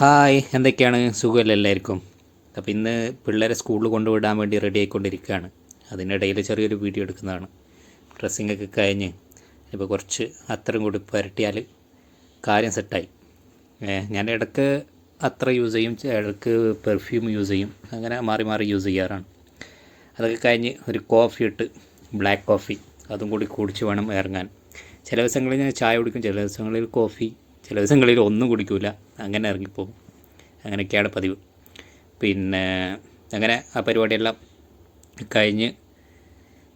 Hi എന്തൊക്കെയാണ്? സുഖമല്ല എല്ലാവർക്കും? അപ്പോൾ ഇന്ന് പിള്ളേരെ സ്കൂളിൽ കൊണ്ടുവിടാൻ വേണ്ടി റെഡി ആയിക്കൊണ്ടിരിക്കുകയാണ്. അതിനിടയിൽ ചെറിയൊരു വീഡിയോ എടുക്കുന്നതാണ്. ഡ്രസ്സിംഗ് ഒക്കെ കഴിഞ്ഞ് ഇപ്പോൾ കുറച്ച് അത്രയും കൂടി പുരട്ടിയാൽ കാര്യം സെറ്റായി ഞാൻ ഇടയ്ക്ക് അത്ര യൂസ് ചെയ്യും ഇടയ്ക്ക് പെർഫ്യൂം യൂസ് ചെയ്യും. അങ്ങനെ മാറി മാറി യൂസ് ചെയ്യാറാണ്. അതൊക്കെ കഴിഞ്ഞ് ഒരു കോഫി ഇട്ട് ബ്ലാക്ക് കോഫി അതും കൂടി കുടിച്ച് വേണം ഇറങ്ങാൻ. ചില ദിവസങ്ങളിൽ ഞാൻ ചായ കുടിക്കും ചില ദിവസങ്ങളിൽ കോഫി ചില ദിവസങ്ങളിൽ ഒന്നും കുടിക്കില്ല അങ്ങനെ ഇറങ്ങിപ്പോകും. അങ്ങനെയൊക്കെയാണ് പതിവ്. പിന്നെ അങ്ങനെ ആ പരിപാടിയെല്ലാം കഴിഞ്ഞ്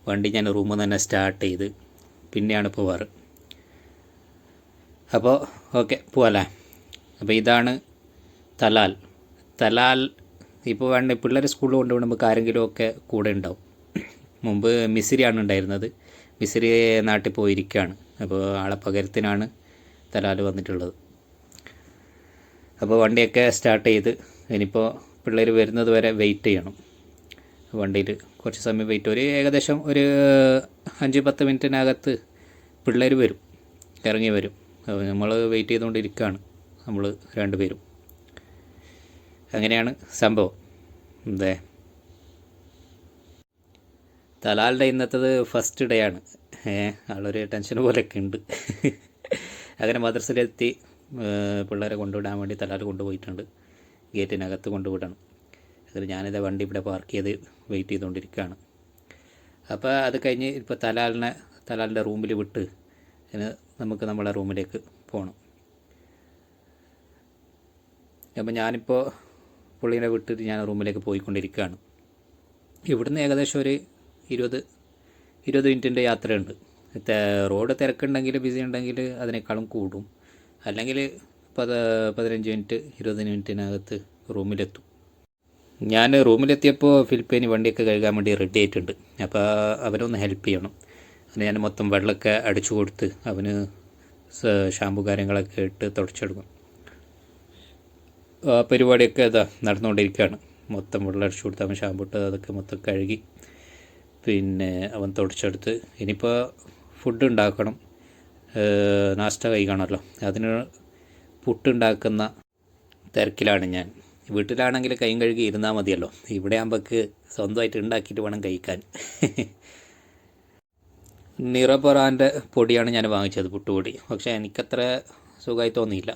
വണ്ടി ഞാൻ റൂമിൽ നിന്ന് തന്നെ സ്റ്റാർട്ട് ചെയ്ത് പിന്നെയാണ് പോവാറ് അപ്പോൾ ഓക്കെ പോവാല്ലേ? അപ്പോൾ ഇതാണ് തലാൽ. തലാൽ ഇപ്പോൾ വേണ്ട പിള്ളേർ സ്കൂളിൽ കൊണ്ടുപോകുമ്പോൾ ആരെങ്കിലും ഒക്കെ കൂടെ ഉണ്ടാവും. മുമ്പ് മിസിരിയാണ് ഉണ്ടായിരുന്നത്. മിസിരി നാട്ടിൽ പോയിരിക്കുകയാണ്. അപ്പോൾ ആളെ പകരത്തിനാണ് തലാൽ വന്നിട്ടുള്ളത്. അപ്പോൾ വണ്ടിയൊക്കെ സ്റ്റാർട്ട് ചെയ്ത് ഇനിയിപ്പോൾ പിള്ളേർ വരുന്നത് വരെ വെയിറ്റ് ചെയ്യണം. വണ്ടിയിൽ കുറച്ച് സമയം വെയിറ്റ് ഒരു ഏകദേശം ഒരു അഞ്ച് പത്ത് മിനിറ്റിനകത്ത് പിള്ളേർ വരും ഇറങ്ങി വരും. അപ്പോൾ നമ്മൾ വെയിറ്റ് ചെയ്തുകൊണ്ടിരിക്കുകയാണ് നമ്മൾ രണ്ടുപേരും. അങ്ങനെയാണ് സംഭവം. എന്തേ തലാലിന്റെ ഇന്നത്തത് ഫസ്റ്റ് ഡേ ആണ്. ഏഹ് ആളൊരു ടെൻഷൻ പോലെയൊക്കെ ഉണ്ട്. അങ്ങനെ മദ്രസയിലെത്തി പിള്ളേരെ കൊണ്ടുവിടാൻ വേണ്ടി തലാൽ കൊണ്ടുപോയിട്ടുണ്ട്. ഗേറ്റിനകത്ത് കൊണ്ടുവിടണം. അതിൽ ഞാനിത് വണ്ടി ഇവിടെ പാർക്ക് ചെയ്ത് വെയിറ്റ് ചെയ്തുകൊണ്ടിരിക്കുകയാണ്. അപ്പോൾ അത് കഴിഞ്ഞ് ഇപ്പോൾ തലാലിനെ തലാലിന്റെ റൂമിൽ വിട്ട് അതിന് നമുക്ക് നമ്മളെ റൂമിലേക്ക് പോകണം അപ്പോൾ ഞാനിപ്പോൾ പുള്ളീനെ വിട്ടിട്ട് ഞാൻ റൂമിലേക്ക് പോയിക്കൊണ്ടിരിക്കുകയാണ്. ഇവിടുന്ന് ഏകദേശം ഒരു ഇരുപത് ഇരുപത് മിനിറ്റിന്റെ യാത്രയുണ്ട്. റോഡ് തിരക്കുണ്ടെങ്കിൽ ബിസി ഉണ്ടെങ്കിൽ അതിനേക്കാളും കൂടും. അല്ലെങ്കിൽ പത പതിനഞ്ച് മിനിറ്റ് ഇരുപത് മിനിറ്റിനകത്ത് റൂമിലെത്തും. ഞാൻ റൂമിലെത്തിയപ്പോൾ ഫിലിപ്പൈന് വണ്ടിയൊക്കെ കഴുകാൻ വേണ്ടി റെഡി ആയിട്ടുണ്ട്. അപ്പോൾ അവനൊന്ന് ഹെൽപ്പ് ചെയ്യണം. അങ്ങനെ ഞാൻ മൊത്തം വെള്ളമൊക്കെ അടിച്ചു കൊടുത്ത് അവന് ഷാമ്പു കാര്യങ്ങളൊക്കെ ഇട്ട് തുടച്ചെടുക്കും. ആ പരിപാടിയൊക്കെ ഇതാ നടന്നുകൊണ്ടിരിക്കുകയാണ്. മൊത്തം വെള്ളം അടിച്ചു കൊടുത്ത് അവൻ ഷാമ്പു ഇട്ട് അതൊക്കെ മൊത്തം കഴുകി. പിന്നെ അവൻ തുടച്ചെടുത്ത്. ഇനിയിപ്പോൾ ഫുഡ് ഉണ്ടാക്കണം. നാസ്ത കഴിക്കണമല്ലോ അതിന് പുട്ടുണ്ടാക്കുന്ന തിരക്കിലാണ് ഞാൻ. വീട്ടിലാണെങ്കിൽ കൈയും കഴുകി ഇരുന്നാൽ മതിയല്ലോ. ഇവിടെ ആകുമ്പോൾക്ക് സ്വന്തമായിട്ട് ഉണ്ടാക്കിയിട്ട് വേണം കഴിക്കാൻ. നിറപൊറാന്റെ പൊടിയാണ് ഞാൻ വാങ്ങിച്ചത് പുട്ടുപൊടി. പക്ഷേ എനിക്കത്ര സുഖമായി തോന്നിയില്ല.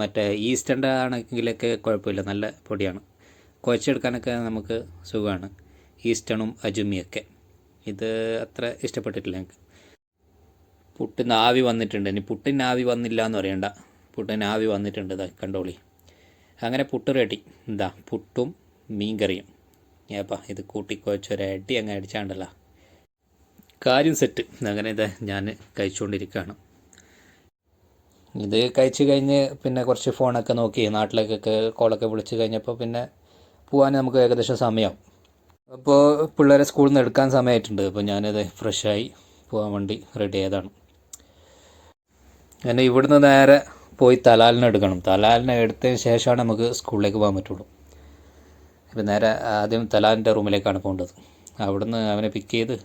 മറ്റേ ഈസ്റ്റന്റെ ആണെങ്കിലൊക്കെ കുഴപ്പമില്ല നല്ല പൊടിയാണ്. കുഴച്ചെടുക്കാനൊക്കെ നമുക്ക് സുഖമാണ്. ഈസ്റ്റണും അജുമിയൊക്കെ. ഇത് അത്ര ഇഷ്ടപ്പെട്ടിട്ടില്ല എനിക്ക് പുട്ടിന് ആവി വന്നിട്ടുണ്ട്. ഇനി പുട്ടിന് ആവി വന്നില്ല എന്ന് പറയണ്ട. പുട്ടിന് ആവി വന്നിട്ടുണ്ട് ഇതാ കണ്ടോളി. അങ്ങനെ പുട്ട് റെഡി. എന്താ പുട്ടും മീൻകറിയും. ഏപ്പാ ഇത് കൂട്ടിക്കുഴച്ചൊരടി അങ്ങ് അടിച്ചാണ്ടല്ല. കാര്യം സെറ്റ്. അങ്ങനെ ഇത് ഞാൻ കഴിച്ചുകൊണ്ടിരിക്കുകയാണ്. ഇത് കഴിച്ച് കഴിഞ്ഞ് പിന്നെ കുറച്ച് ഫോണൊക്കെ നോക്കി നാട്ടിലേക്കൊക്കെ കോളൊക്കെ വിളിച്ച് കഴിഞ്ഞപ്പോൾ പിന്നെ പോകാൻ നമുക്ക് ഏകദേശം സമയമാവും അപ്പോൾ പിള്ളേരെ സ്കൂളിൽ നിന്ന് എടുക്കാൻ സമയമായിട്ടുണ്ട്. അപ്പോൾ ഞാനത് ഫ്രഷായി പോകാൻ വേണ്ടി റെഡി ആയതാണ്. അങ്ങനെ ഇവിടുന്ന് നേരെ പോയി തലാലിനെ എടുക്കണം. തലാലിനെ എടുത്തതിന് ശേഷമാണ് നമുക്ക് സ്കൂളിലേക്ക് പോകാൻ പറ്റുള്ളൂ. അപ്പം നേരെ ആദ്യം തലാലിന്റെ റൂമിലേക്കാണ് പോകേണ്ടത്. അവിടുന്ന് അവനെ പിക്ക് ചെയ്ത്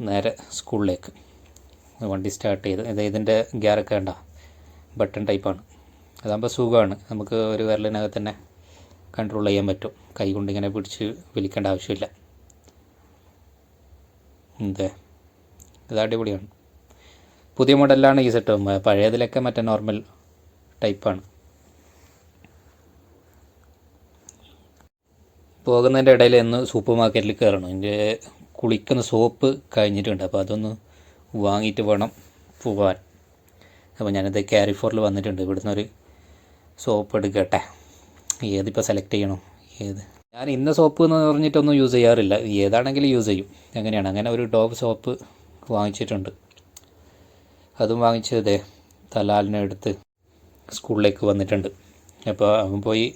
നേരെ സ്കൂളിലേക്ക്. വണ്ടി സ്റ്റാർട്ട് ചെയ്ത്. ഇത് ഇതിന്റെ ഗിയറൊക്കെ വേണ്ട ബട്ടൺ ടൈപ്പാണ് അതാകുമ്പോൾ സുഖമാണ്. നമുക്ക് ഒരു വിരലിനകത്ത് തന്നെ കൺട്രോൾ ചെയ്യാൻ പറ്റും. കൈ കൊണ്ട് ഇങ്ങനെ പിടിച്ച് വിളിക്കേണ്ട ആവശ്യമില്ല. അതെ ഇത് അടിപൊളിയാണ്. പുതിയ മോഡലാണ് ഈ സെറ്റ് പഴയതിലൊക്കെ മറ്റേ നോർമൽ ടൈപ്പാണ് പോകുന്നതിന്റെ ഇടയിൽ ഒന്ന് സൂപ്പർ മാർക്കറ്റിൽ കയറണം എന്റെ കുളിക്കുന്ന സോപ്പ് കഴിഞ്ഞിട്ടുണ്ട്. അപ്പോൾ അതൊന്ന് വാങ്ങിയിട്ട് വേണം പോകാൻ അപ്പോൾ ഞാനിത് ക്യാരി ഫോറിൽ വന്നിട്ടുണ്ട്. ഇവിടുന്ന് ഒരു സോപ്പ് എടുക്കട്ടെ. ഏതിപ്പോൾ സെലക്ട് ചെയ്യണോ? ഏത്? ഞാൻ ഇന്ന സോപ്പ് എന്ന് പറഞ്ഞിട്ടൊന്നും യൂസ് ചെയ്യാറില്ല. ഏതാണെങ്കിലും യൂസ് ചെയ്യും. അങ്ങനെയാണ്. അങ്ങനെ ഒരു ഡോവ് സോപ്പ് വാങ്ങിച്ചിട്ടുണ്ട്. അതും വാങ്ങിച്ചതേ തലാലിനെ എടുത്ത് സ്കൂളിലേക്ക് വന്നിട്ടുണ്ട്. അപ്പോൾ അവൻ പോയി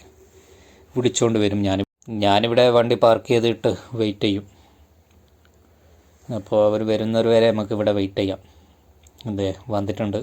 വിളിച്ചുകൊണ്ട് വരും. ഞാൻ ഞാനിവിടെ വണ്ടി പാർക്ക് ചെയ്തിട്ട് വെയിറ്റ് ചെയ്യും. അപ്പോൾ അവർ വരുന്നവർ വരെ നമുക്ക് ഇവിടെ വെയിറ്റ് ചെയ്യാം. അതെ വന്നിട്ടുണ്ട്.